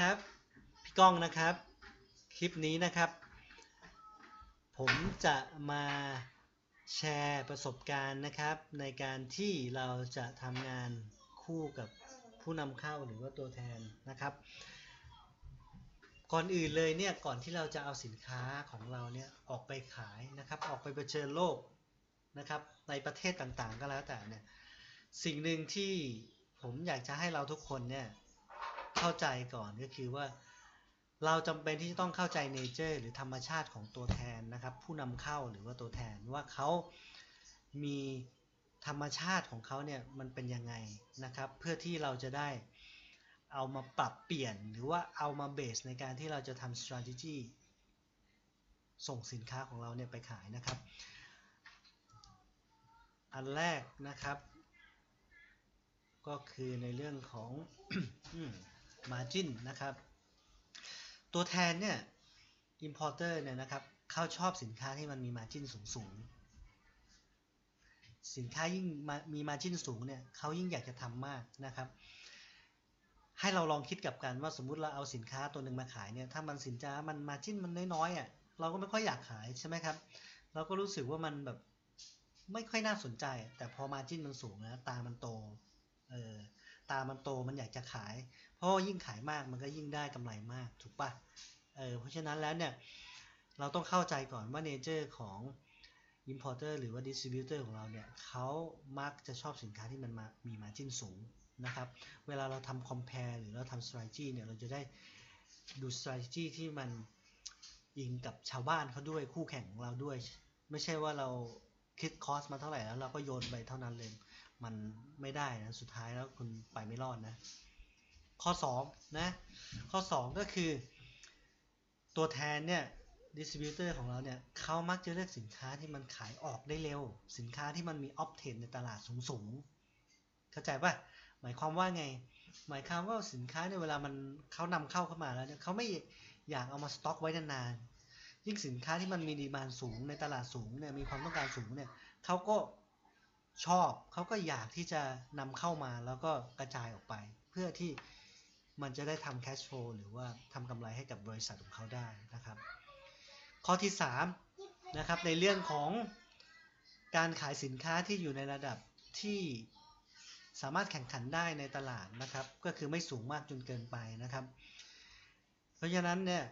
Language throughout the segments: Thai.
ครับพี่ก้องนะครับ คลิปนี้นะครับ ผมจะมาแชร์ประสบการณ์นะครับ ในการที่เราจะทำงานคู่กับผู้นำเข้าหรือว่าตัวแทนนะครับ ก่อนอื่นเลยเนี่ยก่อนที่เราจะเอาสินค้าของเราเนี่ยออกไปขายนะครับ ออกไปเผชิญโลกนะครับ ในประเทศต่างๆก็แล้วแต่เนี่ย สิ่งหนึ่งที่ผมอยากจะให้เราทุกคนเนี่ยเข้าใจก่อนก็คือว่าเราจำเป็นที่จะต้องเข้าใจเนเจอร์หรือธรรมชาติของตัวแทนนะครับ ผู้นำเข้าหรือว่าตัวแทนว่าเขามีธรรมชาติของเขาเนี่ยมันเป็นยังไงนะครับ เพื่อที่เราจะได้เอามาปรับเปลี่ยนหรือว่าเอามาเบสในการที่เราจะทำ strategy ส่งสินค้าของเราเนี่ยไปขายนะครับ อันแรกนะครับ ก็คือในเรื่องของ margin นะครับ ตัวแทนเนี่ย importer เนี่ยนะครับเขาชอบสินค้าที่มันมี margin สูงสูงสินค้ายิ่งม,มี margin สูงเนี่ยเขายิ่งอยากจะทำมากนะครับ ให้เราลองคิดกับกันว่าสมมุติเราเอาสินค้าตัวหนึ่งมาขายเนี่ยถ้ามันสินค้ามัน margin มันน้อยๆอะเราก็ไม่ค่อยอยากขายใช่ไหมครับเราก็รู้สึกว่ามันแบบไม่ค่อยน่าสนใจ แต่พอ margin มันสูงนะตามันโต เออตามันโตมันอยากจะขาย เพราะว่ายิ่งขายมากมันก็ยิ่งได้กำไรมากถูกปะเออเพราะฉะนั้นแล้วเนี่ยเราต้องเข้าใจก่อนว่าเนเจอร์ของ importer หรือว่า distributor ของเราเนี่ยเขามักจะชอบสินค้าที่มันมามี margin สูงนะครับ เวลาเราทำ compare หรือเราทำ strategy เนี่ยเราจะได้ดู strategy ที่มันอิงกับชาวบ้านเขาด้วยคู่แข่งของเราด้วย ไม่ใช่ว่าเราคิดคอสมาเท่าไหร่แล้วเราก็โยนไปเท่านั้นเลย มันไม่ได้นะ สุดท้ายแล้วคุณไปไม่รอดนะ ข้อ2นะข้อ 2 ก็คือ ตัวแทนเนี่ยดิสติบิวเตอร์ของเราเนี่ยเขามักจะเลือกสินค้าที่มันขายออกได้เร็ว สินค้าที่มันมีออฟเทนในตลาดสูงๆ เข้าใจป่ะหมายความว่าไง หมายความว่าสินค้าเนี่ยเวลามันเขานำเข้าเข้ามาแล้วเนี่ยเขาไม่อยากเอามาสต็อกไว้นานๆยิ่งสินค้าที่มันมีดีมานสูงในตลาดสูงเนี่ยมีความต้องการสูงเนี่ยเขาก็ ชอบเขาก็อยากที่จะนำเข้ามาแล้วก็กระจายออกไป เพื่อที่มันจะได้ทำ cash flow หรือว่าทำกำไรให้กับบริษัทของเขาได้นะครับ ข้อที่3นะครับในเรื่องของการขายสินค้าที่อยู่ในระดับที่สามารถแข่งขันได้ในตลาดนะครับ ก็คือไม่สูงมากจนเกินไปนะครับ เพราะฉะนั้นเนี่ย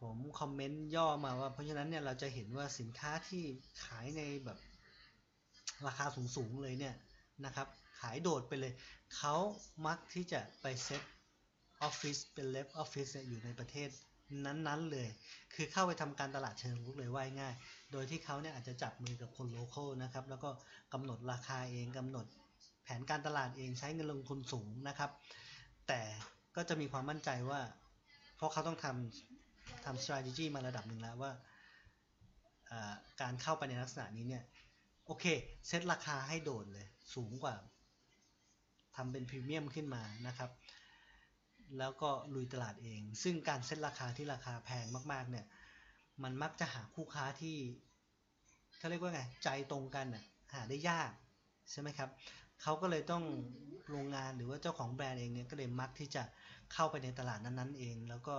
ผมคอมเมนต์ย่อมาว่าเพราะฉะนั้นเนี่ยเราจะเห็นว่าสินค้าที่ขายในแบบ ราคาสูงๆเลยเนี่ยนะครับ ขายโดดไปเลย เขามักที่จะไปเซ็ตออฟฟิศเป็นเลฟออฟฟิศอยู่ในประเทศนั้นๆเลย คือเข้าไปทำการตลาดเชิงรุกเลยว่ายง่าย โดยที่เขาเนี่ยอาจจะจับมือกับคนโลเคอลนะครับ แล้วก็กำหนดราคาเองกำหนดแผนการตลาดเองใช้เงินลงทุนสูงนะครับ แต่ก็จะมีความมั่นใจว่า เพราะเขาต้องทำทำ strategy มาระดับหนึ่งแล้วว่า การเข้าไปในลักษณะนี้เนี่ย โอเค เซตราคาให้โดดเลย สูงกว่าทำเป็นพรีเมียมขึ้นมานะครับ แล้วก็ลุยตลาดเอง ซึ่งการเซตราคาที่ราคาแพงมากๆ เนี่ย มันมักจะหาคู่ค้าที่เขาเรียกว่าไง ใจตรงกันน่ะ หาได้ยากใช่ไหมครับ เขาก็เลยต้องโรงงานหรือว่าเจ้าของแบรนด์เองเนี่ยก็เลยมักที่จะเข้าไปในตลาดนั้นๆเอง แล้วก็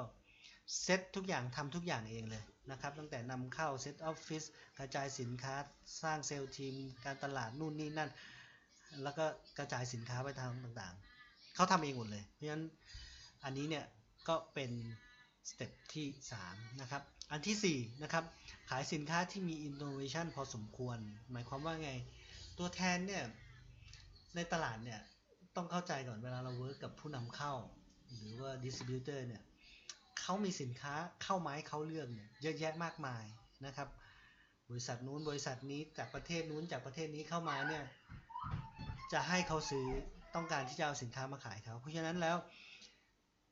เซตทุกอย่างทำทุกอย่างเองเลย นะครับ ตั้งแต่นำเข้าเซตออฟฟิศกระจายสินค้าสร้างเซลล์ทีม การตลาดนู่นนี่นั่น แล้วก็กระจายสินค้าไปทางต่างๆ เขาทำเองหมดเลย เพราะฉะนั้นอันนี้เนี่ยก็เป็นสเต็ปที่3นะครับ อันที่4นะครับ ขายสินค้าที่มีอินโนเวชันพอสมควร หมายความว่าไง ตัวแทนเนี่ย ในตลาดเนี่ย ต้องเข้าใจก่อนเวลาเราเวิร์กกับผู้นำเข้า หรือว่าดิสติบิวเตอร์เนี่ย เขามีสินค้าเข้าไม้เขาเลือกเนี่ยเยอะแยะมากมายนะครับ บริษัทนู้นบริษัทนี้จากประเทศนู้นจากประเทศนี้เข้ามาเนี่ยจะให้เขาซื้อต้องการที่จะเอาสินค้ามาขายเขาเพราะฉะนั้นแล้ว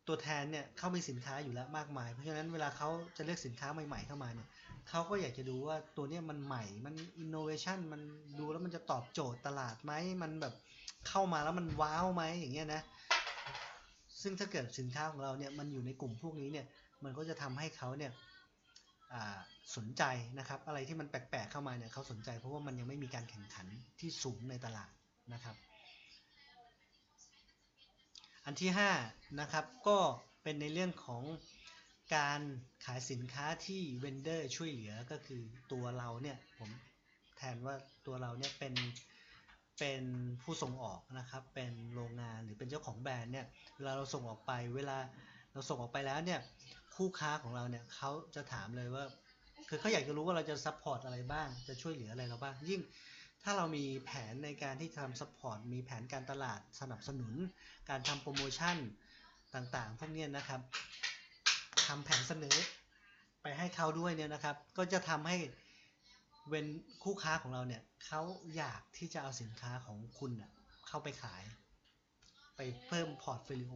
ตัวแทนเนี่ยเขามีสินค้าอยู่แล้วมากมาย เพราะฉะนั้นเวลาเขาจะเลือกสินค้าใหม่ ๆ เข้ามาเนี่ยเขาก็อยากจะดูว่าตัวนี้มันใหม่ มันอินโนเวชันมันดูแล้วมันจะตอบโจทย์ตลาดไหมมันแบบเข้ามาแล้วมันว้าวไหมอย่างเงี้ยนะ ซึ่งถ้าเกิดสินค้าของเราเนี่ยมันอยู่ในกลุ่มพวกนี้เนี่ยมันก็จะทำให้เขาเนี่ยสนใจนะครับ อะไรที่มันแปลกๆเข้ามาเนี่ยเขาสนใจเพราะว่ามันยังไม่มีการแข่งขันที่สูงในตลาดนะครับ อันที่ห้านะครับก็เป็นในเรื่องของการขายสินค้าที่เวนเดอร์ช่วยเหลือก็คือตัวเราเนี่ยผมแทนว่าตัวเราเนี่ยเป็น เป็นผู้ส่งออกนะครับ เป็นโรงงานหรือเป็นเจ้าของแบรนด์เนี่ยเวลาเราส่งออกไปเวลาเราส่งออกไปแล้วเนี่ยคู่ค้าของเราเนี่ยเขาจะถามเลยว่าคือเขาอยากจะรู้ว่าเราจะซัพพอร์ตอะไรบ้าง จะช่วยเหลืออะไรเราบ้าง ยิ่งถ้าเรามีแผนในการที่ทำซัพพอร์ตมีแผนการตลาดสนับสนุน การทำโปรโมชั่นต่างๆ พวกนี้นะครับทำแผนเสนอไปให้เขาด้วยเนี่ยนะครับ ก็จะทำให้ เว้นคู่ค้าของเราเนี่ยเขาอยากที่จะเอาสินค้าของคุณน่ะเข้าไปขาย ไปเพิ่มพอร์ตโฟลิโอ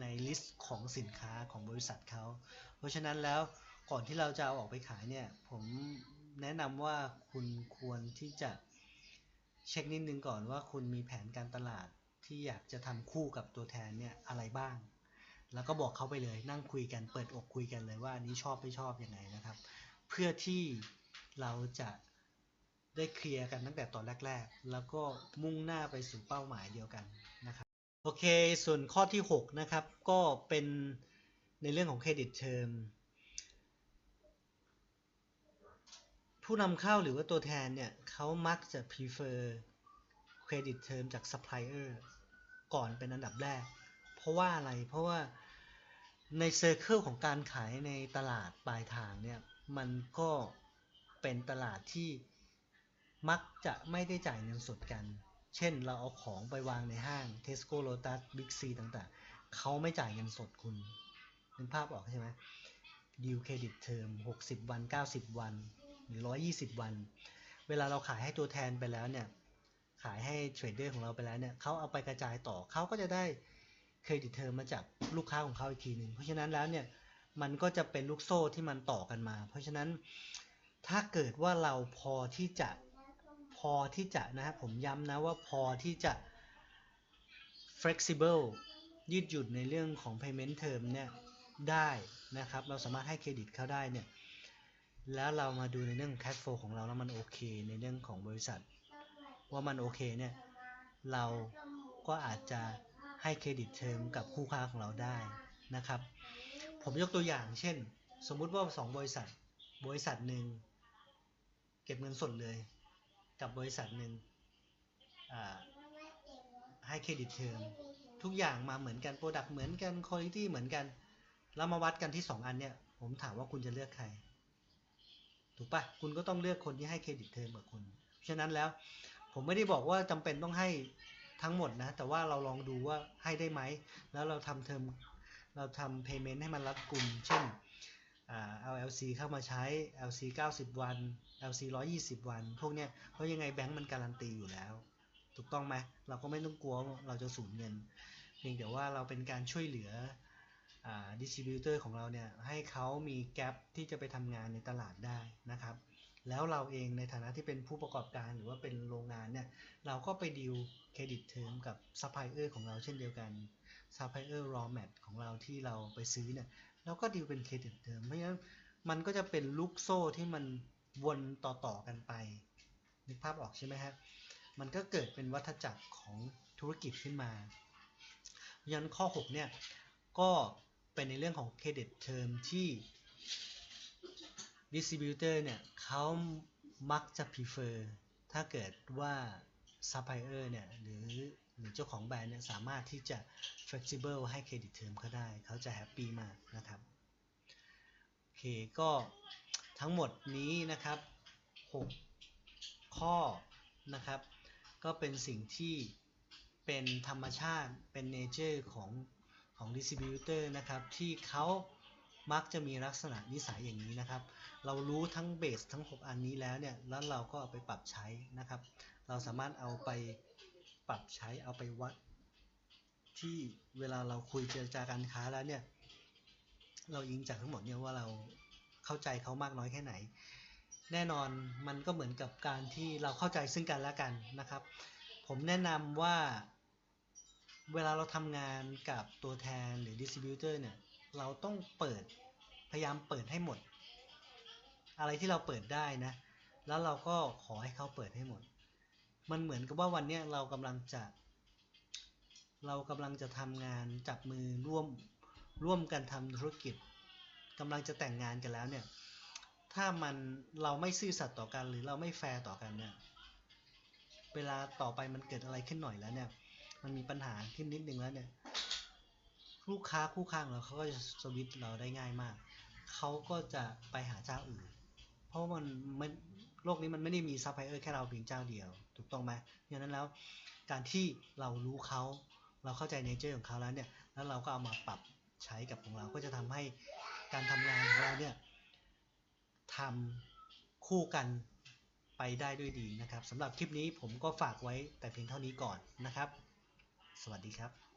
ในลิสต์ของสินค้าของบริษัทเขา เพราะฉะนั้นแล้วก่อนที่เราจะเอาออกไปขายเนี่ย ผมแนะนำว่าคุณควรที่จะเช็คนิดนึงก่อนว่าคุณมีแผนการตลาดที่อยากจะทำคู่กับตัวแทนเนี่ยอะไรบ้าง แล้วก็บอกเขาไปเลยนั่งคุยกันเปิดอกคุยกันเลยว่าอันนี้ชอบไม่ชอบยังไงนะครับ เพื่อที่ เราจะได้เคลียร์กันตั้งแต่ตอนแรก ๆ แล้วก็มุ่งหน้าไปสู่เป้าหมายเดียวกันนะครับโอเค ส่วนข้อที่ 6 นะครับ ก็เป็นในเรื่องของเครดิตเทอมผู้นำเข้าหรือว่าตัวแทนเนี่ยเขามักจะ prefer เครดิตเทอมจาก supplier ก่อนเป็นอันดับแรก เพราะว่าอะไรเพราะว่าในเซอร์เคิลของการขายในตลาดปลายทางเนี่ย มันก็ เป็นตลาดที่มักจะไม่ได้จ่ายเงินสดกัน เช่นเราเอาของไปวางในห้าง Tesco Lotus Big C ต่างๆ เขาไม่จ่ายเงินสดคุณเป็นภาพออกใช่ไหมดีลเครดิตเทอม60 วัน 90 วัน หรือ 120 วัน เวลาเราขายให้ตัวแทนไปแล้วเนี่ย ขายให้เทรดเดอร์ของเราไปแล้วเนี่ยเขาเอาไปกระจายต่อเขาก็จะได้เครดิตเทอมมาจากลูกค้าของเขาอีกทีหนึ่ง เพราะฉะนั้นแล้วเนี่ย มันก็จะเป็นลูกโซ่ที่มันต่อกันมา เพราะฉะนั้น ถ้าเกิดว่าเราพอที่จะพอที่จะนะครับผมย้ำนะว่าพอที่จะ flexible ยืดหยุ่นในเรื่องของ payment term เนี่ยได้นะครับเราสามารถให้เครดิตเขาได้เนี่ยแล้วเรามาดูในเรื่อง cash flow ของเราแล้วมันโอเค ในเรื่องของบริษัท ว่ามันโอเคเนี่ยเราก็อาจจะให้เครดิตเทอมกับคู่ค้าของเราได้นะครับ ผมยกตัวอย่างเช่น สมมุติว่าสองบริษัท บริษัทหนึ่ง ก็บเงินสดเลย กับบริษัทหนึ่งให้เครดิตเทอมทุกอย่างมาเหมือนกันโปรดักต์เหมือนกันคุณภาพเหมือนกัน แล้วมาวัดกันที่สองอันเนี่ย ผมถามว่าคุณจะเลือกใคร ถูกปะคุณก็ต้องเลือกคนที่ให้เครดิตเทอมกับคุณฉะนั้นแล้วผมไม่ได้บอกว่าจำเป็นต้องให้ทั้งหมดนะ แต่ว่าเราลองดูว่าให้ได้ไหม แล้วเราทำเทอมเราทำ payment ให้มันรัดกลุ่ม เช่นเอา LC เข้ามาใช้ LC 90 วัน LC 120 วัน พวกเนี้ยเพราะยังไงแบงก์มันการันตีอยู่แล้ว ถูกต้องไหมเราก็ไม่ต้องกลัวเราจะสูญเงิน เพียงแต่ว่าเราเป็นการช่วยเหลืออดิสติบิวเตอร์ของเราเนี่ยให้เขามีแกลบที่จะไปทำงานในตลาดได้นะครับ แล้วเราเองในฐานะที่เป็นผู้ประกอบการหรือว่าเป็นโรงงานเนี่ยเราก็ไปดีลเครดิตเทอมกับซัพพลายเออร์ของเราเช่นเดียวกันซัพพลายเออร์รอแมทของเราที่เราไปซื้อเนี่ยเราก็ดีลเป็นเครดิตเทอมเพราะฉะนั้นมันก็จะเป็นลูกโซ่ที่มัน วนต่อๆกันไป นึกภาพออกใช่ไหมครับมันก็เกิดเป็นวัฏจักรของธุรกิจขึ้นมาเพราะฉะนั้นข้อ 6 เนี่ย ก็เป็นในเรื่องของเครดิตเทอมที่ดิสติบิวเตอร์เนี่ยเขามักจะ prefer ถ้าเกิดว่าซัพพลายเออร์เนี่ยหรือหรือเจ้าของแบรนด์เนี่ยสามารถที่จะ flexible ให้เครดิตเทอมเขาได้ เขาจะแฮปปี้มากนะครับ โอเคก็ ทั้งหมดนี้นะครับ 6 ข้อนะครับ ก็เป็นสิ่งที่เป็นธรรมชาติเป็นเนเจอร์ของของดิสติบิวเตอร์นะครับที่เขามักจะมีลักษณะนิสัยอย่างนี้นะครับ เรารู้ทั้งเบสทั้ง 6 อันนี้แล้วเนี่ย แล้วเราก็เอาไปปรับใช้นะครับ เราสามารถเอาไปปรับใช้เอาไปวัด ที่เวลาเราคุยเจรจาการค้าแล้วเนี่ย เราอิงจากทั้งหมดเนี่ยว่าเรา เข้าใจเขามากน้อยแค่ไหน แน่นอนมันก็เหมือนกับการที่เราเข้าใจซึ่งกันและกันนะครับ ผมแนะนำว่าเวลาเราทำงานกับตัวแทนหรือดิสติบิวเตอร์เนี่ยเราต้องเปิดพยายามเปิดให้หมด อะไรที่เราเปิดได้นะ แล้วเราก็ขอให้เขาเปิดให้หมด มันเหมือนกับว่าวันนี้เรากำลังจะ เรากำลังจะทำงานจับมือร่วมร่วมกันทำธุรกิจ กำลังจะแต่งงานกันแล้วเนี่ย ถ้ามันเราไม่ซื่อสัตย์ต่อกันหรือเราไม่แฟร์ต่อกันเนี่ย เวลาต่อไปมันเกิดอะไรขึ้นหน่อยแล้วเนี่ย มันมีปัญหาขึ้นนิดนึงแล้วเนี่ย ลูกค้าคู่ข้างเราเขาก็จะสวิตเราได้ง่ายมาก เขาก็จะไปหาเจ้าอื่น เพราะมันมันโลกนี้มันไม่ได้มีซัพพลายเออร์แค่เราเพียงเจ้าเดียว ถูกต้องไหมดังนั้นแล้วการที่เรารู้เขาเราเข้าใจเนเจอร์ของเขาแล้วเนี่ย แล้วเราก็เอามาปรับใช้กับของเรา ก็จะทำให้ การทำงานของเราเนี่ยทำคู่กันไปได้ด้วยดีนะครับสำหรับคลิปนี้ผมก็ฝากไว้แต่เพียงเท่านี้ก่อนนะครับ สวัสดีครับ